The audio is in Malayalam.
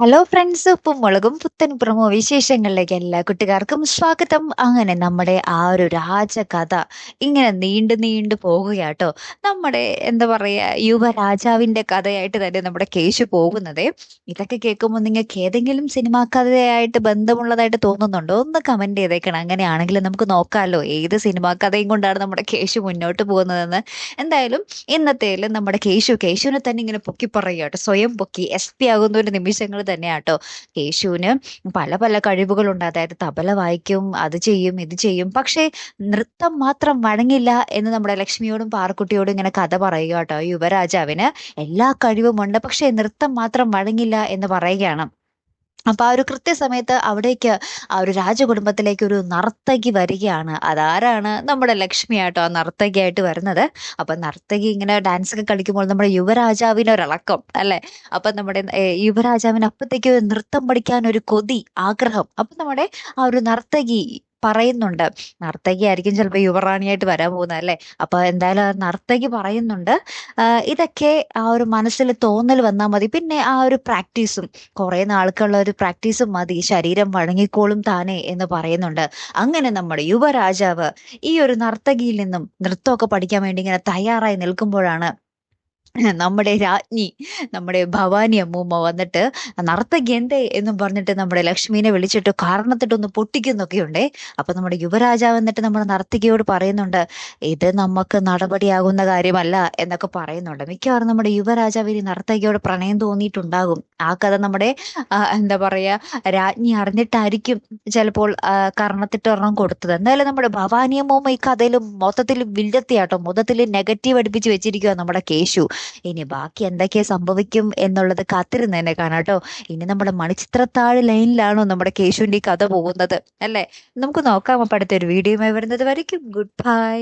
ഹലോ ഫ്രണ്ട്സ് ഉപ്പും മുളകും പുത്തൻ പ്രമോ വിശേഷങ്ങളിലേക്ക് എല്ലാ കുട്ടികാർക്കും സ്വാഗതം. അങ്ങനെ നമ്മുടെ ആ ഒരു രാജകഥ ഇങ്ങനെ നീണ്ടു നീണ്ടു പോകുകയാട്ടോ. നമ്മുടെ എന്താ പറയാ യുവരാജാവിന്റെ കഥയായിട്ട് തന്നെ നമ്മുടെ കേശു പോകുന്നത്. ഇതൊക്കെ കേൾക്കുമ്പോൾ നിങ്ങൾക്ക് ഏതെങ്കിലും സിനിമാ കഥയായിട്ട് ബന്ധമുള്ളതായിട്ട് തോന്നുന്നുണ്ടോ? ഒന്ന് കമന്റ് ചെയ്തേക്കണം. അങ്ങനെയാണെങ്കിൽ നമുക്ക് നോക്കാമല്ലോ ഏത് സിനിമാ കഥയും കൊണ്ടാണ് നമ്മുടെ കേശു മുന്നോട്ട് പോകുന്നതെന്ന്. എന്തായാലും ഇന്നത്തേലും നമ്മുടെ കേശു കേശുവിനെ തന്നെ ഇങ്ങനെ പൊക്കി പറയുക സ്വയം പൊക്കി എസ് പി ആകുന്ന ഒരു നിമിഷങ്ങൾ തന്നെയാട്ടോ. കേശുവിന് പല പല കഴിവുകളുണ്ട്. അതായത് തബല വായിക്കും അത് ചെയ്യും ഇത് ചെയ്യും. പക്ഷേ നൃത്തം മാത്രം വഴങ്ങില്ല എന്ന് നമ്മുടെ ലക്ഷ്മിയോടും പാറക്കുട്ടിയോടും ഇങ്ങനെ കഥ പറയുക കേട്ടോ യുവരാജാവിന് എല്ലാ കഴിവുമുണ്ട്. പക്ഷേ നൃത്തം മാത്രം വഴങ്ങില്ല എന്ന് പറയുകയാണ്. അപ്പൊ ആ ഒരു കൃത്യസമയത്ത് അവിടേക്ക് ആ ഒരു രാജകുടുംബത്തിലേക്ക് ഒരു നർത്തകി വരികയാണ്. അതാരാണ്? നമ്മുടെ ലക്ഷ്മി ആട്ടോ ആ നർത്തകിയായിട്ട് വരുന്നത്. അപ്പൊ നർത്തകി ഇങ്ങനെ ഡാൻസ് ഒക്കെ കളിക്കുമ്പോൾ നമ്മുടെ യുവരാജാവിന് ഒരിളക്കം അല്ലെ? അപ്പൊ നമ്മുടെ യുവരാജാവിന് അപ്പത്തേക്ക് നൃത്തം പഠിക്കാൻ ഒരു കൊതി ആഗ്രഹം. അപ്പൊ നമ്മുടെ ആ ഒരു നർത്തകി പറയുന്നുണ്ട്. നർത്തകി ആയിരിക്കും ചിലപ്പോൾ യുവറാണിയായിട്ട് വരാൻ പോകുന്നത് അല്ലേ? അപ്പൊ എന്തായാലും നർത്തകി പറയുന്നുണ്ട് ഇതൊക്കെ ആ ഒരു മനസ്സിൽ തോന്നൽ വന്നാൽ മതി. പിന്നെ ആ ഒരു പ്രാക്ടീസും കുറെ നാൾക്കുള്ള ഒരു പ്രാക്ടീസും മതി. ശരീരം വഴങ്ങിക്കോളും താനേ എന്ന് പറയുന്നുണ്ട്. അങ്ങനെ നമ്മുടെ യുവരാജാവ് ഈ ഒരു നർത്തകിയിൽ നിന്നും നൃത്തമൊക്കെ പഠിക്കാൻ വേണ്ടി ഇങ്ങനെ തയ്യാറായി നിൽക്കുമ്പോഴാണ് നമ്മുടെ രാജ്ഞി നമ്മുടെ ഭവാനി അമ്മൂമ്മ വന്നിട്ട് നർത്തകി എന്നും പറഞ്ഞിട്ട് നമ്മുടെ ലക്ഷ്മീനെ വിളിച്ചിട്ട് കാരണത്തിട്ടൊന്ന് പൊട്ടിക്കുന്നൊക്കെ ഉണ്ടേ അപ്പൊ നമ്മുടെ യുവരാജാവ് എന്നിട്ട് നമ്മുടെ നർത്തകിയോട് പറയുന്നുണ്ട് ഇത് നമുക്ക് നടപടിയാകുന്ന കാര്യമല്ല എന്നൊക്കെ പറയുന്നുണ്ട്. മിക്കവാറും നമ്മുടെ യുവരാജാവ് ഇനി നർത്തകിയോട് പ്രണയം തോന്നിയിട്ടുണ്ടാകും. ആ കഥ നമ്മുടെ എന്താ പറയാ രാജ്ഞി അറിഞ്ഞിട്ടായിരിക്കും ചിലപ്പോൾ കർണത്തിട്ട് ഒരെണ്ണം കൊടുത്തത്. എന്തായാലും നമ്മുടെ ഭവാനി അമ്മൂമ്മ ഈ കഥയിലും മൊത്തത്തിൽ വില്ലത്തിയാട്ടോ മൊത്തത്തിൽ നെഗറ്റീവ് അടുപ്പിച്ച് വെച്ചിരിക്കുക നമ്മുടെ കേശു. ഇനി ബാക്കി എന്തൊക്കെ സംഭവിക്കും എന്നുള്ളത് കാത്തിരുന്ന് തന്നെ കാണാട്ടോ ഇനി നമ്മുടെ മണിച്ചിത്രത്താഴ് ലൈനിലാണോ നമ്മുടെ കേശുവിന്റെ കഥ പോകുന്നത് അല്ലേ? നമുക്ക് നോക്കാം. അപ്പൊ അടുത്തൊരു വീഡിയോയുമായി വരുന്നത് വരയ്ക്കും. Good bye